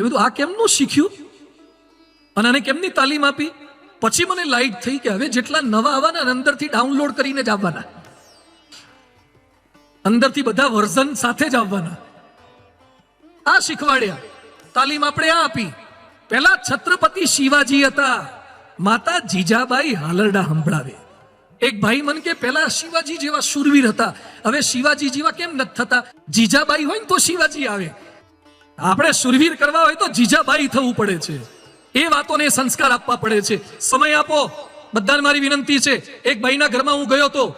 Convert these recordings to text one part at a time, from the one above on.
એટલે બધું આ કેમનું શીખ્યું? અને આને કેમની તાલીમ આપી? પછી મને લાઈટ થઈ કે હવે જેટલા નવા આવવાના અંદરથી ડાઉનલોડ કરીને જ આવવાના. અંદરથી બધા વર્ઝન સાથે જ આવવાના. આ શીખવાડ્યા. તાલીમ આપણે આ આપી. પહેલા છત્રપતિ શિવાજી હતા. માતા જીજાબાઈ હાલરડા સંભળાવે. એક ભાઈ મન કે, પહેલા શિવાજી જેવા સુરવીર હતા. હવે શિવાજી જેવા કેમ નથી થતા? જીજાબાઈ હોય ને તો શિવાજી આવે. આપણે સુરવીર કરવા હોય તો જીજાબાઈ થવું પડે છે. એ વાતોને સંસ્કાર આપવા પડે છે. સમય આપો. બધાને મારી વિનંતી છે. એક ભાઈના ઘરમાં હું ગયો તો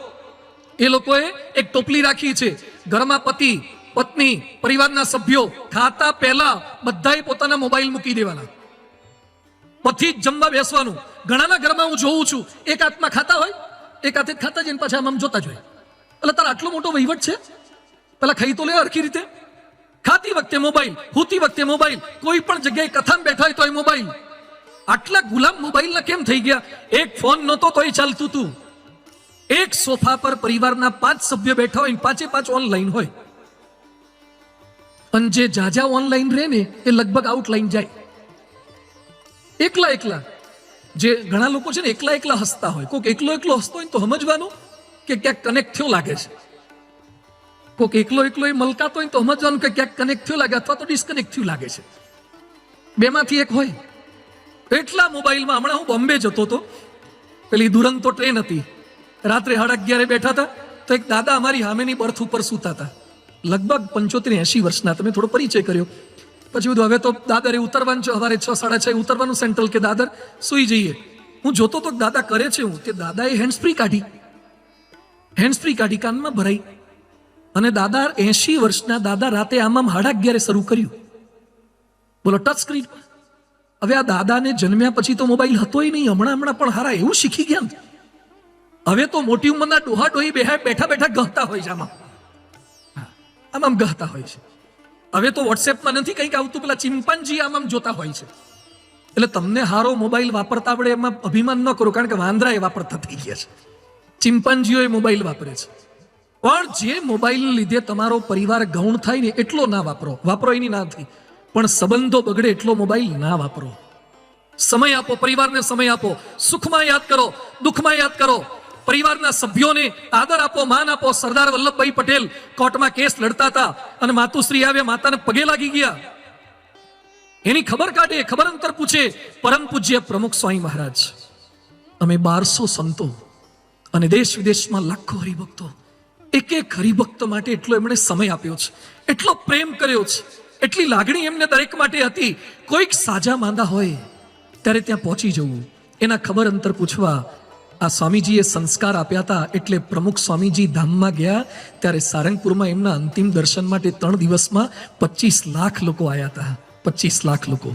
એ લોકોએ એક ટોપલી રાખી છે. ઘરમાં પતિ, પત્ની, પરિવારના સભ્યો ખાતા પહેલા બધાએ પોતાના મોબાઈલ મૂકી દેવાના. પછી જ જમવા બેસવાનું. ઘણાના ઘરમાં હું જોઉં છું. એક હાથમાં ખાતા હોય, એક હાથે ખાતા જઈને પાછા આમ જોતા જ હોય. એટલે તારા આટલો મોટો વહીવટ છે? પેલા ખાઈ તો લે હરખી રીતે. ખાતી વખતે મોબાઈલ, હોતી વખતે મોબાઈલ, કોઈ પણ જગ્યાએ કથામાં બેઠા હોય તો એ મોબાઈલ. આટલા ગુલામ મોબાઈલના કેમ થઈ ગયા? એક ફોન નહોતો એ ચાલતું હતું એક સોફા પર પરિવારના પાંચ સભ્ય બેઠા હોય પાંચે પાંચ ઓનલાઈન હોય. અને જે જાજા ઓનલાઈન રહે ને, એ લગભગ આઉટલાઈન જાય. એકલા એકલા. જે ઘણા લોકો છે ને એકલા એકલા હસતા હોય. કોઈક એકલો એકલો હસતો હોય તો સમજવાનું કે ક્યાંક કનેક્ટ થયો લાગે છે. કોઈક એકલો એકલો એ મલકાતો હોય તો સમજવાનું કે ક્યાંક કનેક્ટ થયું લાગે અથવા તો ડિસ્કનેક્ટ થયું લાગે છે. બેમાંથી એક હોય. એટલા મોબાઈલમાં હમણાં હું બોમ્બે જતો હતો. પેલી દુરંતો ટ્રેન હતી. રાત્રે સાડા અગિયારે બેઠા હતા. તો એક દાદા અમારી સામેની બર્થ ઉપર સૂતા હતા. લગભગ પંચોતેર એંશી વર્ષના, તમે થોડો પરિચય કર્યો. પછી બધું હવે તો દાદરે ઉતરવાનું છે, સવારે છ, સાડા છ ઉતરવાનું સેન્ટ્રલ કે દાદર, સુઈ જઈએ. હું જોતો તો દાદા કરે છે હું તે દાદાએ હેન્ડ ફ્રી કાઢી. હેન્ડ ફ્રી કાઢી, કાનમાં ભરાઈ. અને દાદા એંશી વર્ષના દાદા રાતે આમ આમ હાડા અગિયારે શરૂ કર્યું. બોલો ટચ સ્ક્રીન હવે આ દાદાને જન્મ્યા પછી તો મોબાઈલ હતો નહીં, હમણાં હમણાં પણ હારા એવું શીખી ગયા હવે તો મોટી ઉંમરના ડોહા ડોહી બેહા બેઠા બેઠા ગહતા હોય છે આમાં આમ આમ ગહતા હોય છે. હવે તો વોટ્સએપમાં નથી કંઈક આવતું, પેલા ચિમ્પાન્જી આમ આમ જોતા હોય છે. એટલે તમને હારો મોબાઈલ વાપરતા આવડે એમાં અભિમાન ન કરો, કારણ કે વાંદરા એ વાપરતા થઈ ગયા છે. ચિમ્પાન્જીઓ એ મોબાઈલ વાપરે છે. પણ જે મોબાઈલને લીધે તમારો પરિવાર ગૌણ થાય ને એટલો ના વાપરો. વાપરો એની ના પણ સંબંધો બગડે એટલો મોબાઈલ ના વાપરો. સમય આપો, પરિવારને સમય આપો. સુખમાં યાદ કરો, દુઃખમાં યાદ કરો. પરિવારના સભ્યોને આદર આપો, માન આપો. સરદાર વલ્લભભાઈ પટેલ કોર્ટમાં કેસ લડતા હતા અને માતુશ્રી આવ્યા, માતાને પગે લાગી ગયા. એની ખબર કાઢે, ખબર અંતર પૂછે, પરમ પૂજ્ય પ્રમુખ સ્વામી મહારાજ. અમે બારસો સંતો અને દેશ વિદેશમાં લાખો હરિભક્તો એક એક હરિભક્ત માટે એટલો એમણે સમય આપ્યો છે, એટલો પ્રેમ કર્યો છે, એટલી લાગણી એમને દરેક માટે હતી. કોઈક સાજા માંદા હોય, ત્યારે ત્યાં પહોંચી જવું. એના ખબર અંતર પૂછવા આ સ્વામીજીએ સંસ્કાર આપ્યા હતા, એટલે પ્રમુખ સ્વામીજી ધામમાં ગયા, ત્યારે સારંગપુરમાં એમના અંતિમ દર્શન માટે ત્રણ દિવસમાં પચીસ લાખ લોકો આવ્યા હતા, પચીસ લાખ લોકો.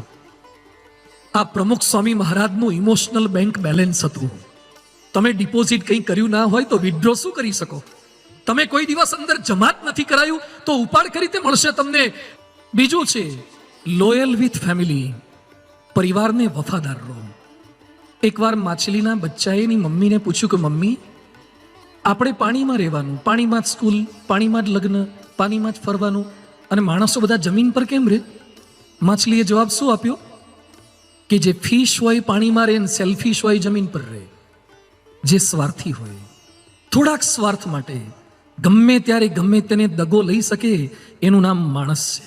આ પ્રમુખ સ્વામી મહારાજનું ઇમોશનલ બેંક બેલેન્સ હતું. તમે ડિપોઝિટ કંઈ કર્યું ના હોય તો વિડ્રો શું કરી શકો? તમે કોઈ દિવસ અંદર જમાત નથી કરાયું, તો ઉપાડ કરી રીતે મળશે તમને. બીજું છે લોયલ વિથ ફેમિલી પરિવારને વફાદાર રહો. એકવાર માછલીના બચ્ચાએ એની મમ્મીને પૂછ્યું કે, મમ્મી, આપણે પાણીમાં રહેવાનું, પાણીમાં જ સ્કૂલ, પાણીમાં જ લગ્ન, પાણીમાં જ ફરવાનું, અને માણસો બધા જમીન પર કેમ રહે માછલીએ જવાબ શું આપ્યો? કે જે ફિશ હોય પાણીમાં રહે ને સેલ્ફિશ હોય જમીન પર રહે. જે સ્વાર્થી હોય. થોડાક સ્વાર્થ માટે ગમે ત્યારે ગમે તેને દગો લઈ શકે, એનું નામ માણસ છે.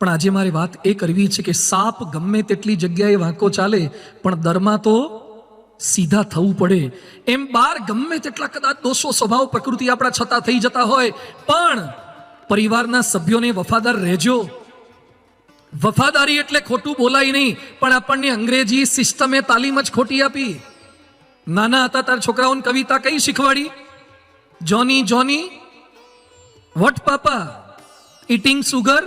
પણ આજે મારી વાત એ કરવી છે કે સાપ ગમે તેટલી જગ્યાએ વાંકો ચાલે, પણ દરમાં તો સીધા થવું પડે. એમ બાર ગમે તેટલા કદાચ દોષો સ્વભાવ પ્રકૃતિ આપણા છતાં થઈ જતા હોય, પણ પરિવારના સભ્યોને વફાદાર રહેજો. વફાદારી એટલે ખોટું બોલાય નહીં, પણ આપણને અંગ્રેજી સિસ્ટમે તાલીમ જ ખોટી આપી. નાના હતા તાર છોકરાઓને કવિતા કઈ શીખવાડી? Johnny Johnny, what papa eating sugar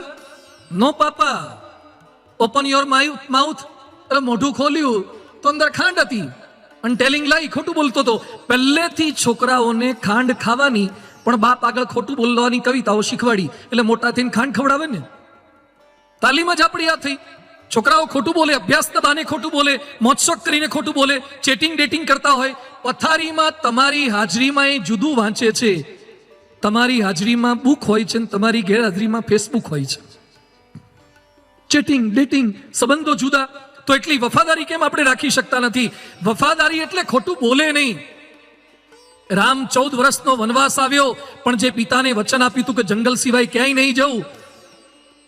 no papa open your mouth. એટલે મોઢું ખોલ્યું. તો અંદર ખાંડ હતી. અને ટેલિંગ લાઈ ખોટું બોલતો હતો પહેલેથી છોકરાઓને ખાંડ ખાવાની પણ બાપ આગળ ખોટું બોલવાની કવિતાઓ શીખવાડી. એટલે મોટા થઈને ખાંડ ખવડાવે ને. તાલીમ જ આપણી આ થઈ. છોકરાઓ ખોટું બોલે અભ્યાસ બાને ખોટું બોલે મોજશોખ કરીને ખોટું બોલે ચેટિંગ ડેટિંગ કરતા હોય. પથારીમાં તમારી હાજરીમાં એ જુદું વાંચે છે. તમારી હાજરીમાં બુક હોય છે અને તમારી ગેરહાજરીમાં ફેસબુક હોય છે. ચેટિંગ ડેટિંગ સંબંધો જુદા. તો એટલી વફાદારી કેમ આપણે રાખી શકતા નથી? વફાદારી એટલે ખોટું બોલે નહીં. રામ ચૌદ વર્ષનો વનવાસ આવ્યો, પણ જે પિતાને વચન આપ્યું હતું કે જંગલ સિવાય ક્યાંય નહીં જવું,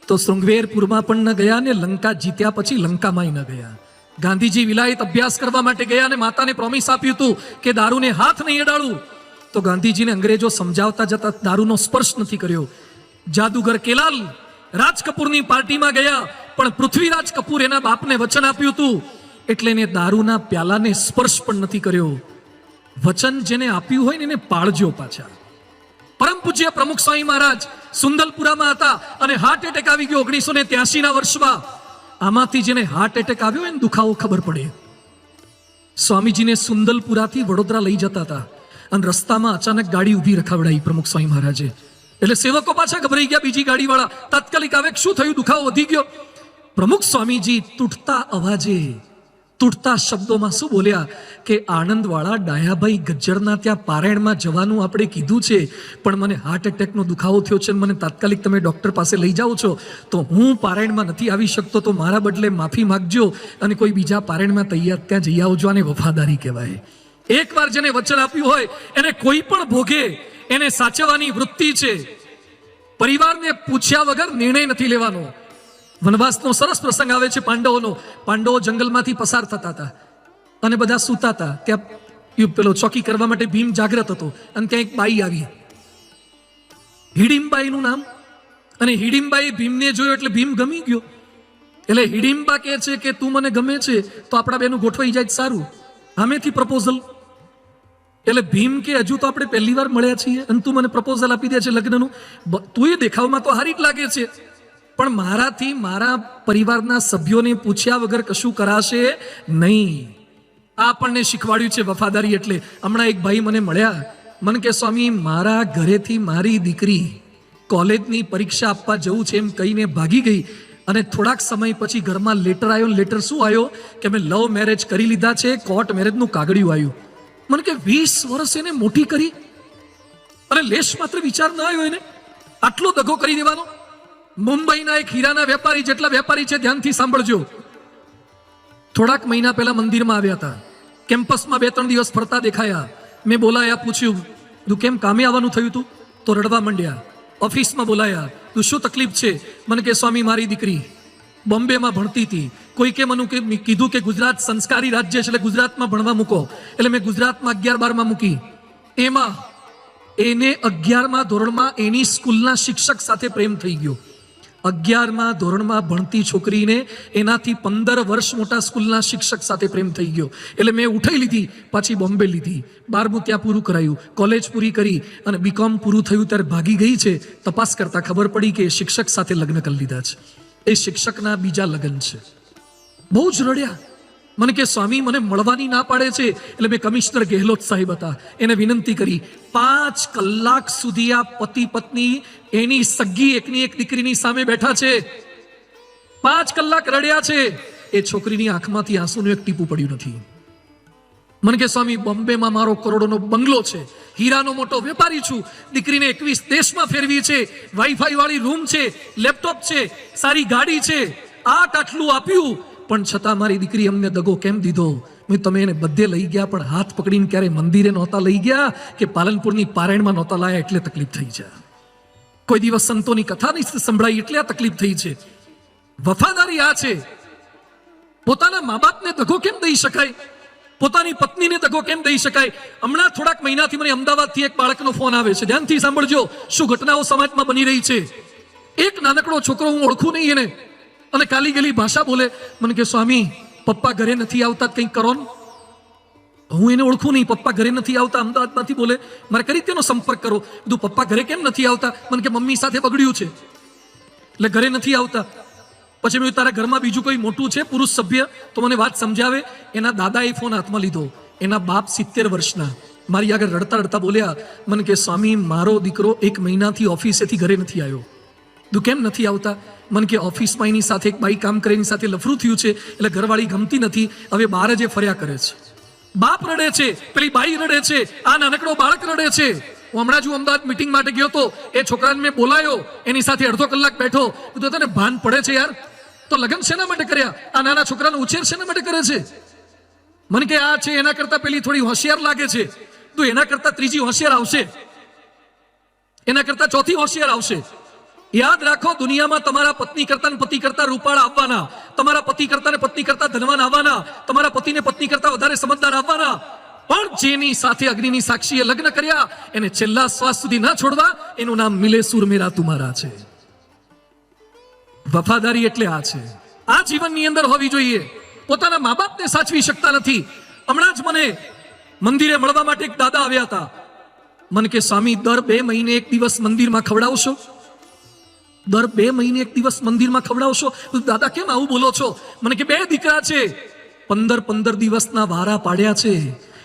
તો શૃંગવેરપુરમાં પણ ન ગયા ને લંકા જીત્યા પછી લંકામાંય ન ગયા. ગાંધીજી વિલાયત અભ્યાસ કરવા માટે ગયા અને માતાને પ્રોમિસ આપ્યું હતું કે દારૂને હાથ નહીં અડાડું. તો ગાંધીજીને અંગ્રેજો સમજાવતા જતા દારૂનો સ્પર્શ નથી કર્યો. જાદુગર કેલાલ રાજ કપૂરની પાર્ટીમાં ગયા, પણ પૃથ્વીરાજ કપૂર એના બાપને વચન આપ્યું હતું. એટલે એને દારૂના પ્યાલાને સ્પર્શ પણ નથી કર્યો. વચન જેને આપ્યું હોય ને એને પાળજો પાછા. પરમ પૂજ્ય પ્રમુખ સ્વામી મહારાજ સુંદલપુરામાં હતા અને હાર્ટ એટેક આવી ગયો ઓગણીસો ને ત્યાસી ના વર્ષમાં. આમાંથી જેને હાર્ટ એટેક આવ્યો એને દુખાવો ખબર પડે. સ્વામીજીને સુંદલપુરાથી વડોદરા લઈ જતા હતા. અને રસ્તામાં અચાનક ગાડી ઊભી રખાવડાઈ પ્રમુખ સ્વામી મહારાજે. એટલે સેવકો પાછા ગભરાઈ ગયા બીજી ગાડીવાળા. તાત્કાલિક આવે શું થયું? દુખાવો વધી ગયો. પ્રમુખ સ્વામીજી તૂટતા અવાજે તૂટતા શબ્દોમાં શું બોલ્યા? કે આણંદવાળા ડાયાભાઈ ગજ્જરના ત્યાં પારાયણમાં જવાનું આપણે કીધું છે, પણ મને હાર્ટ એટેકનો દુખાવો થયો છે મને તાત્કાલિક તમે ડૉક્ટર પાસે લઈ જાઓ છો, તો હું પારાયણમાં નથી આવી શકતો, તો મારા બદલે માફી માગજો અને કોઈ બીજા પારાયણમાં તૈયાર ત્યાં જઈ આવજો આને વફાદારી કહેવાય. એકવાર જેને વચન આપ્યું હોય, એને કોઈ પણ ભોગે, એને સાચવવાની વૃત્તિ છે. પરિવારને પૂછ્યા વગર નિર્ણય નથી લેવાનો. વનવાસનો સરસ પ્રસંગ આવે છે પાંડવોનો. પાંડવો જંગલમાંથી પસાર થતા હતા. અને બધા સૂતા હતા. ત્યાં પેલો ચોકી કરવા માટે ભીમ જાગ્રત હતો. અને ત્યાં એક બાઈ આવી. હિડિમબાઈનું નામ. અને હિડિમબાઈ ભીમને જોયો એટલે ભીમ ગમી ગયો. એટલે હિડીમ્બા કહે છે કે, તું મને ગમે છે, તો આપણા બેનું ગોઠવાઈ જાય, સારું. હામેથી પ્રપોઝલ એટલે ભીમ કે, હજુ તો આપણે પહેલી વાર મળ્યા છીએ, અને તું મને પ્રપોઝલ આપી દે છે લગ્નનું. તું એ દેખાવમાં તો હારી જ લાગે છે. પણ મારાથી મારા પરિવારના સભ્યોને પૂછ્યા વગર કશું કરાશે નહીં. આ આપણને શીખવાડ્યું છે વફાદારી એટલે. હમણાં એક ભાઈ મને મળ્યા. મને કે, સ્વામી, મારા ઘરેથી મારી દીકરી કોલેજની પરીક્ષા આપવા જવું છે, એમ કહીને ભાગી ગઈ. અને થોડાક સમય પછી ઘરમાં લેટર આવ્યો લેટર શું આવ્યો કે મેં લવ મેરેજ કરી લીધા છે, કોર્ટ મેરેજનું કાગળિયું આવ્યું મને કે, વીસ વર્ષ એને મોટી કરી? અને લેશ માત્ર વિચાર ન આવ્યો એને. આટલો દગો કરી દેવાનો. મુંબઈના એક હીરાના વેપારી જેટલા વેપારી છે, ધ્યાનથી સાંભળજો. થોડાક મહિના પહેલા મંદિરમાં આવ્યા હતા. કેમ્પસમાં બે ત્રણ દિવસ ફરતા દેખાયા. મેં બોલાયા, પૂછ્યું, તું કેમ કામે આવવાનું થયું તું? તો રડવા માંડ્યા. ઓફિસમાં બોલાયા, તું શું તકલીફ છે? મને કે, સ્વામી, મારી દીકરી બોમ્બેમાં ભણતી હતી. કોઈકે મને કીધું કે, ગુજરાત સંસ્કારી રાજ્ય છે, એટલે ગુજરાતમાં ભણવા મૂકો. એટલે મેં ગુજરાતમાં અગિયાર બારમાં મૂકી. એમાં, એને અગિયારમાં ધોરણમાં એની સ્કૂલના શિક્ષક સાથે પ્રેમ થઈ ગયો. અગિયારમાં ધોરણમાં ભણતી છોકરીને એનાથી પંદર વર્ષ મોટા સ્કૂલના શિક્ષક સાથે પ્રેમ થઈ ગયો. એટલે મેં ઉઠાઈ લીધી, પાછી બોમ્બે લીધી. બારમું ત્યાં પૂરું કરાયું, કોલેજ પૂરી કરી અને બીકોમ પૂરું થયું ત્યારે ભાગી ગઈ છે. તપાસ કરતાં ખબર પડી કે શિક્ષક સાથે લગ્ન કરી લીધા છે. એ શિક્ષકના બીજા લગ્ન છે. બહુ જ રડ્યા. મને કે, સ્વામી, મને મળવાની ના પાડે છે. એટલે મેં કમિશનર ગેહલોત સાહેબ હતા. એને વિનંતી કરી, પાંચ કલાક સુધી આ પતિ પત્ની એની સગી એકની એક દીકરીની સામે બેઠા છે. પાંચ કલાક રડ્યા છે. એ છોકરીની આંખમાંથી આંસુનું એક ટીપું પડ્યું નથી. મને કે, સ્વામી, બોમ્બેમાં મારો કરોડોનો બંગલો છે. હીરાનો મોટો વેપારી છું. દીકરીને એકવીસ દેશમાં ફેરવી છે. વાઈફાઈ વાળી રૂમ છે. લેપટોપ છે. સારી ગાડી છે. આટ આટલું આપ્યું. પણ છતાં મારી દીકરી અમને દગો કેમ દીધો? મેં તમે એને બધે લઈ ગયા, પણ હાથ પકડીને ક્યારે મંદિરે નહોતા લઈ ગયા કે પાલનપુરની પારાયણમાં નહોતા લાયા એટલે તકલીફ થઈ છે. કોઈ દિવસ સંતોની કથા નહીં સંભળાઈ એટલે આ તકલીફ થઈ છે. વફાદારી આ છે. પોતાના મા બાપને દગો કેમ દઈ શકાય? પોતાની પત્નીને દગો કેમ દઈ શકાય? હમણાં થોડાક મહિનાથી મને અમદાવાદથી એક બાળકનો ફોન આવે છે. ધ્યાનથી સાંભળજો, શું ઘટનાઓ સમાજમાં બની રહી છે? એક નાનકડો છોકરો હું ઓળખું નહીં એને. અને કાલી ગેલી ભાષા બોલે, મને કે, સ્વામી, પપ્પા ઘરે નથી આવતા કંઈક કરો ને. હું એને ઓળખું નહીં, પપ્પા ઘરે નથી આવતા, અમદાવાદમાંથી બોલે, મારે કરી તેનો સંપર્ક કરો. કીધું, પપ્પા ઘરે કેમ નથી આવતા? મને કે, મમ્મી સાથે બગડ્યું છે. એટલે ઘરે નથી આવતા. પછી મેં તારા ઘરમાં બીજું કોઈ મોટું છે, પુરુષ સભ્ય? તો મને વાત સમજાવે. એના દાદાએ ફોન હાથમાં લીધો. એના બાપ સિત્તેર વર્ષના. મારી આગળ રડતા રડતા બોલ્યા, મને કે, સ્વામી, મારો દીકરો એક મહિનાથી ઓફિસેથી ઘરે નથી આવ્યો. તું કેમ નથી આવતા? મને કે ઓફિસમાં એની સાથે એક બાઈ કામ કરે સાથે લફરું થયું છે, એટલે ઘરવાળી ગમતી નથી. હવે બહાર જ ફર્યા કરે છે. બાપ રડે છે, પેલી બાઈ રડે છે, આ નાનકડો બાળક રડે છે. હું હમણાં જ અમદાવાદ મીટિંગ માટે ગયો હતો એ છોકરાને મેં બોલાયો, એની સાથે અડધો કલાક બેઠો. કીધું, તને ભાન પડે છે યાર? તો લગ્ન શેના માટે કર્યા? આ નાના છોકરાનો ઉછેર શેના માટે કરે છે? મને કે, આ છે, એના કરતા પેલી થોડી હોશિયાર લાગે છે. તો એના કરતા ત્રીજી હોશિયાર આવશે. એના કરતા ચોથી હોશિયાર આવશે. યાદ રાખો, દુનિયામાં તમારા પત્ની કરતા પતિ કરતા રૂપાળ આવવાના. તમારા પતિ કરતા ને પત્ની કરતા ધનવાન આવવાના. તમારા પતિને પત્ની કરતા વધારે સમજદાર આવવાના. પણ જેની સાથે અગ્નિની સાક્ષીએ લગ્ન કર્યા, એને છેલ્લા શ્વાસ સુધી ના છોડવા, એનું નામ મિલે સુર મેરા તુમારા છે. વફાદારી એટલે આ છે. આ જીવનની અંદર હોવી જોઈએ. પોતાના મા બાપને સાચવી શકતા નથી. હમણાં જ મને મંદિરે મળવા માટે એક દાદા આવ્યા હતા. મને કે, સ્વામી, દર બે મહિને એક દિવસ મંદિરમાં ખવડાવશો? દર બે મહિને એક દિવસ મંદિરમાં ખવડાવશો? દાદા કેમ આવું બોલો છો? મને કે બે દીકરા છે. પંદર પંદર દિવસના વારા પાડ્યા છે.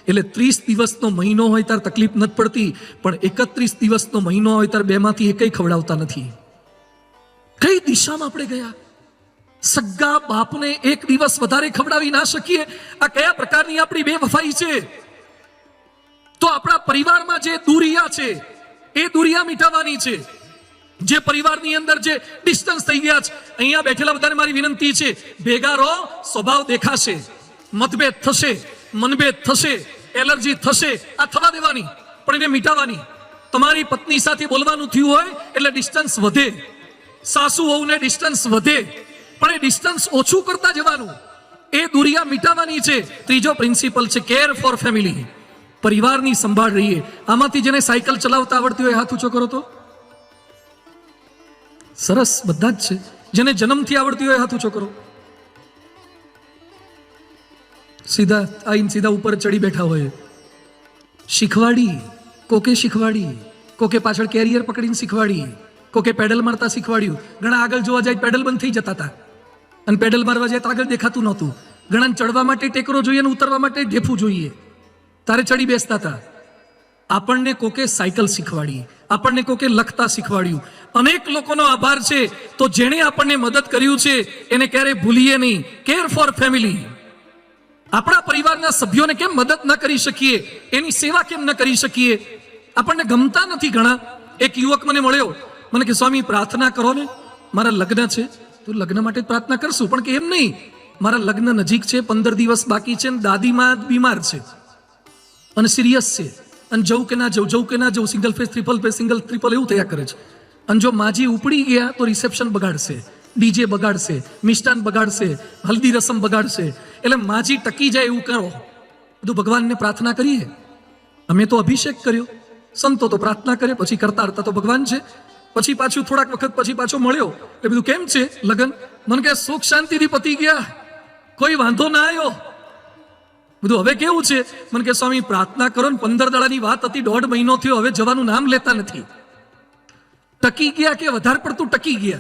એટલે ત્રીસ દિવસનો મહિનો હોય ત્યારે તકલીફ નથી પડતી, પણ એકત્રીસ દિવસનો મહિનો હોય ત્યારે બેમાંથી એકય ખવડાવતા નથી. કઈ દિશામાં આપણે ગયા? સગા બાપને એક દિવસ વધારે ખવડાવી ના શકીએ? આ કયા પ્રકારની આપણી બે વફાઈ છે? તો આપણા પરિવારમાં જે દુરિયા છે, એ દુરિયા મિટાવવાની છે. જે પરિવારની અંદર જે ડિસ્ટન્સ થઈ ગયા છે, અહીંયા બેઠેલા બધાને મારી વિનંતી છે, ભેગા રહો, સ્વભાવ દેખાશે, મતભેદ થશે, મનભેદ થશે, એલર્જી થશે, આ થવા દેવાની, પણ એને મીટાવાની તમારી પત્ની સાથે બોલવાનું થયું હોય, એટલે ડિસ્ટન્સ વધે. સાસુ વહુને ડિસ્ટન્સ વધે. પણ એ ડિસ્ટન્સ ઓછું કરતા જવાનું. એ દુરિયા મીટાવાની છે. ત્રીજો પ્રિન્સિપલ છે કેર ફોર ફેમિલી પરિવારની સંભાળ રહીએ. આમાંથી જેને સાયકલ ચલાવતા આવડતી હોય, હાથ ઊંચો કરો તો? સરસ, બધા જ છે. જેને જન્મથી આવડતી હોય હાથ ઊંચો સીધા આઈને સીધા ઉપર ચડી બેઠા હોય. શીખવાડી, કોકે શીખવાડી, કોકે પાછળ કેરિયર પકડીને શીખવાડી, કોકે પેડલ મારતા શીખવાડ્યું. ઘણા આગળ જોવા જાય પેડલ બંધ થઈ જતા હતા અને પેડલ મારવા જાય તો આગળ દેખાતું નહોતું. ઘણા ચડવા માટે ટેકરો જોઈએ અને ઉતરવા માટે ઢેફું જોઈએ. તારે ચડી બેસતા હતા આપણને કોકે સાયકલ શીખવાડી, આપણને કોકે લખતા શીખવાડ્યું. અનેક લોકોનો આભાર છે. તો જેણે આપણને મદદ કર્યું છે, એને ક્યારેય ભૂલીએ નહીં. કેર ફોર ફેમિલી આપણા પરિવારના સભ્યોને કેમ મદદ ન કરી શકીએ? એની સેવા કેમ ન કરી શકીએ? આપણને ગમતા નથી ઘણા. એક યુવક મને મળ્યો. મને કે, સ્વામી, પ્રાર્થના કરો ને. મારા લગ્ન છે. તો લગ્ન માટે પ્રાર્થના કરશું. પણ કે એમ નહીં. મારા લગ્ન નજીક છે, પંદર દિવસ બાકી છે ને દાદીમાં બીમાર છે. અને સિરિયસ છે. અને જવું કે ના જવું જવું કે ના જવું single phase triple phase single triple એવું થયા કરે છે. અને જો માજી ઉપડી ગયા તો રિસેપ્શન બગાડશે, ડીજે બગાડશે, મિષ્ટાન બગાડશે, હલ્દી રસમ બગાડશે. એટલે માજી ટકી જાય એવું કરો. બધું ભગવાનને પ્રાર્થના કરીએ. અમે તો અભિષેક કર્યો. સંતો તો પ્રાર્થના કરે, પછી કરતા કરતા તો ભગવાન છે. પછી પાછું થોડાક વખત પછી પાછો મળ્યો. એ બધું કેમ છે? લગન? મને કે સુખ શાંતિથી પતી ગયા. કોઈ વાંધો ના આવ્યો બધું હવે કેવું છે? મને કે સ્વામી, પ્રાર્થના કરો ને પંદર દાડાની વાત હતી, દોઢ મહિનો થયો, હવે જવાનું નામ લેતા નથી. ટકી ગયા કે વધારે પડતું ટકી ગયા?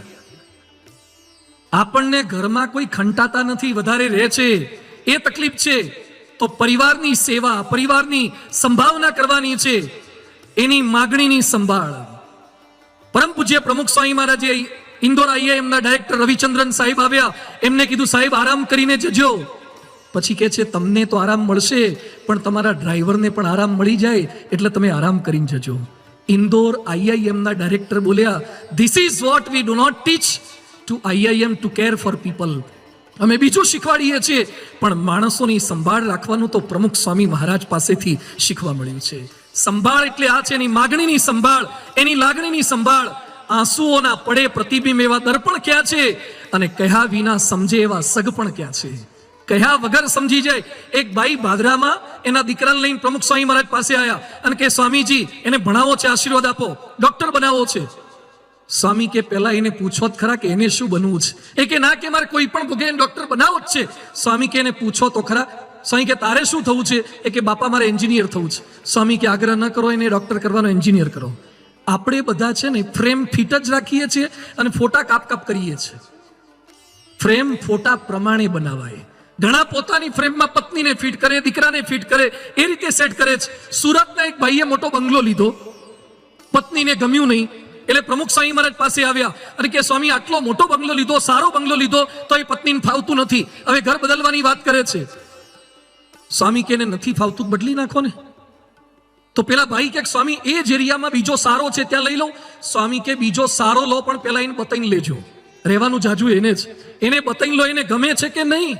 આપણને ઘરમાં કોઈ ખંટાતા નથી, વધારે રહે છે. એ તકલીફ છે. તો પરિવારની સેવા, પરિવારની સંભાવના કરવાની છે. એની માગણીની સંભાળ. પરમ પૂજ્ય પ્રમુખ સ્વામી મહારાજે ઇન્દોર આઈઆઈએમના ડાયરેક્ટર રવિચંદ્રન સાહેબ આવ્યા. એમને કીધું, સાહેબ, આરામ કરીને જજો. પછી કે છે, તમને તો આરામ મળશે, પણ તમારા ડ્રાઈવરને પણ આરામ મળી જાય, એટલે તમે આરામ કરીને જજો. ઇન્દોર આઈઆઈએમના ડાયરેક્ટર બોલ્યા this is what we do not teach to IIM to care for people અમે બીજું શીખવાડીએ છીએ, પણ માણસોની સંભાળ રાખવાનું તો પ્રમુખ સ્વામી મહારાજ પાસેથી શીખવા મળ્યું છે. સંભાળ એટલે આ છે, એની માગણીની સંભાળ, એની લાગણીની સંભાળ. આંસુઓના પડે પ્રતિબિંબ એવા દર્પણ ક્યાં છે? અને કહ્યા વિના સમજે એવા સગપણ ક્યાં છે? કહ્યા વગર સમજી જાય. એક ભાઈ બાદરામાં એના દીકરાને લઈને પ્રમુખ સ્વામી મહારાજ પાસે આવ્યા અને કે સ્વામીજી, એને ભણાવો છે, આશીર્વાદ આપો. ડોક્ટર બનાવો છે. સ્વામી કે, પહેલા એને પૂછો જ ખરા કે એને શું બનવું છે? એ કે, ના, કે મારે કોઈ પણ ભોગે ડોક્ટર બનાવો જ છે. સ્વામી કે, એને પૂછો તો ખરા. સ્વામી કે, તારે શું થવું છે? એ કે, બાપા, મારે એન્જિનિયર થવું છે. સ્વામી કે, આગ્રહ ન કરો, એને ડોક્ટર કરવાનો એન્જિનિયર કરો. આપણે બધા છે ને ફ્રેમ ફિટ જ રાખીએ છીએ અને ફોટા કાપ કાપ કરીએ છીએ. ફ્રેમ ફોટા પ્રમાણે બનાવાય. ઘણા પોતાની ફ્રેમમાં પત્નીને ફિટ કરે, દીકરાને ફિટ કરે, એ રીતે સેટ કરે છે. સુરતના એક ભાઈએ મોટો બંગલો લીધો. પત્નીને ગમ્યું નહીં. એટલે પ્રમુખ સ્વામી મહારાજ પાસે આવ્યા. અને કે સ્વામી, આટલો મોટો બંગલો લીધો, સારો બંગલો લીધો, તો એ પત્નીને ફાવતું નથી. હવે ઘર બદલવાની વાત કરે છે. સ્વામી કે નથી ફાવતું બદલી નાખો ને? તો પેલા ભાઈ કે, સ્વામી, એ જ એરિયામાં બીજો સારો છે, ત્યાં લઈ લો સ્વામી કે, બીજો સારો લો, પણ પેલા એને બતાવીને લેજો. રહેવાનું જાજુ એને જ. એને બતાવી લો, એને ગમે છે કે નહીં?